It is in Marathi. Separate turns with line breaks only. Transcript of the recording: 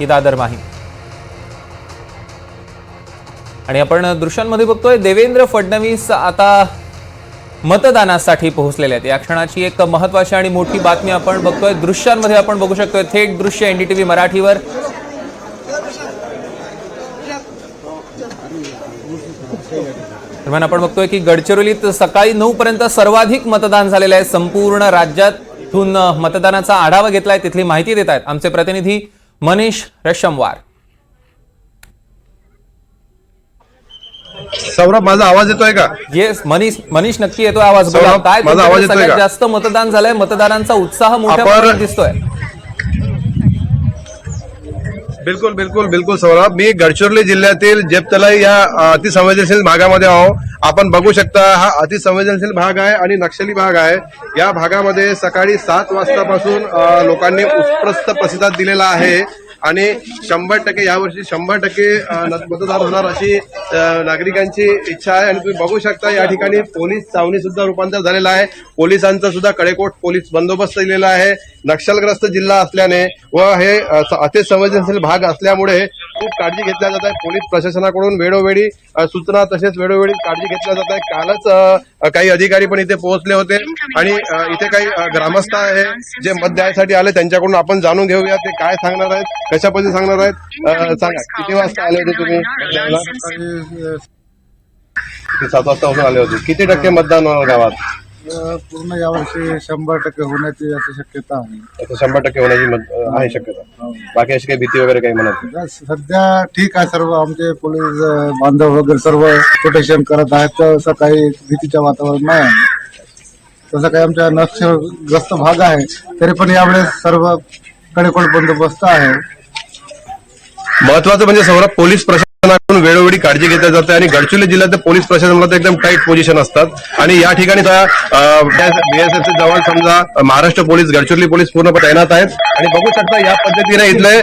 ही दादर माही. आणि आपण दृश्यांमध्ये बघतोय देवेंद्र फडणवीस आता मतदानासाठी पोहोचलेले आहेत. या क्षणाची एक महत्वाची आणि मोठी बातमी आपण बघतोय. दृश्यांमध्ये आपण बघू शकतोय थेट दृश्य एनडीटीव्ही मराठीवर. दरम्यान आपण बघतोय की गडचिरोलीत सकाळी नऊ पर्यंत सर्वाधिक मतदान झालेलं आहे. संपूर्ण राज्यातून मतदानाचा आढावा घेतलाय. तिथली माहिती देत आहेत. आमचे प्रतिनिधी मनीष रेशमवार.
सौरभ माझा आवाज येतोय का?
येस मनीष मनीष नक्की येतोय आवाज. बोला
सौरभ,
काय
माझा आवाज
तुमच्याकडे
येतोय
सगळ्यात
का?
जास्त मतदान झालंय? मतदारांचा उत्साह मोठ्या
आपण-
प्रमाणात दिसतोय.
बिलकुल बिलकुल बिलकुल सौरभ. मी गडचिरोली जिल्ह्यातील जेपतलाई या अतिसंवेदनशील भागामध्ये आहो. आपण बघू शकता हा अतिसंवेदनशील भाग आहे आणि नक्षली भाग आहे. या भागामध्ये सकाळी सात वाजतापासून लोकांनी उत्कृष्ट प्रतिसाद दिलेला आहे. आणि शंभर टक्के यावर्षी शंभर टक्के न- मतदार होणार अशी नागरिकांची इच्छा आहे. आणि तुम्ही बघू शकता या ठिकाणी पोलीस चावणी सुद्धा रूपांतर झालेलं आहे. पोलिसांचा सुद्धा कडेकोट पोलीस बंदोबस्त दिलेला आहे. नक्षलग्रस्त जिल्हा असल्याने व हे अतिसंवेदनशील भाग असल्यामुळे खूप काळजी घेतल्या जात आहे. पोलीस प्रशासनाकडून वेळोवेळी सूचना तसेच वेळोवेळी काळजी घेतल्या जात आहे. कालच काही अधिकारी पण इथे पोहोचले होते. आणि इथे काही ग्रामस्थ आहे जे मत द्यायसाठी आले त्यांच्याकडून आपण जाणून घेऊया ते काय सांगणार आहेत कशा पद्धतीने सांगणार आहेत. सांगा किती वाजता आले होते तुम्ही? सात वाजता उठून आले होते. किती टक्के मतदान होणार गावात?
पूर्ण यावर्षी शंभर टक्के होण्याची याची शक्यता आहे.
शंभर टक्के होण्याची मत- आहे शक्यता. बाकी अशी काही भीती वगैरे काही म्हणत नाही.
सध्या ठीक आहे सर्व आमचे पोलीस अ, बांधव वगैरे सर्व प्रोटेक्शन करत आहेत तसं काही भीतीचं वातावरण नाही आहे. तसं काही आमच्या नक्षलग्रस्त भाग आहे तरी पण यावेळेस सर्व कडेकोट बंदोबस्त आहे
महत्वाचं म्हणजे सौरभ पोलीस प्रशासनाकडून वेळोवेळी काळजी घेतल्या जाते आणि गडचिरोली जिल्ह्यात पोलीस प्रशासनाला तर एकदम टाईट पोझिशन असतात. आणि या ठिकाणी बीएसएफचे जवान समजा महाराष्ट्र पोलीस गडचिरोली पोलीस पूर्णपणे तैनात आहेत. आणि बघू शकता या पद्धतीने इथले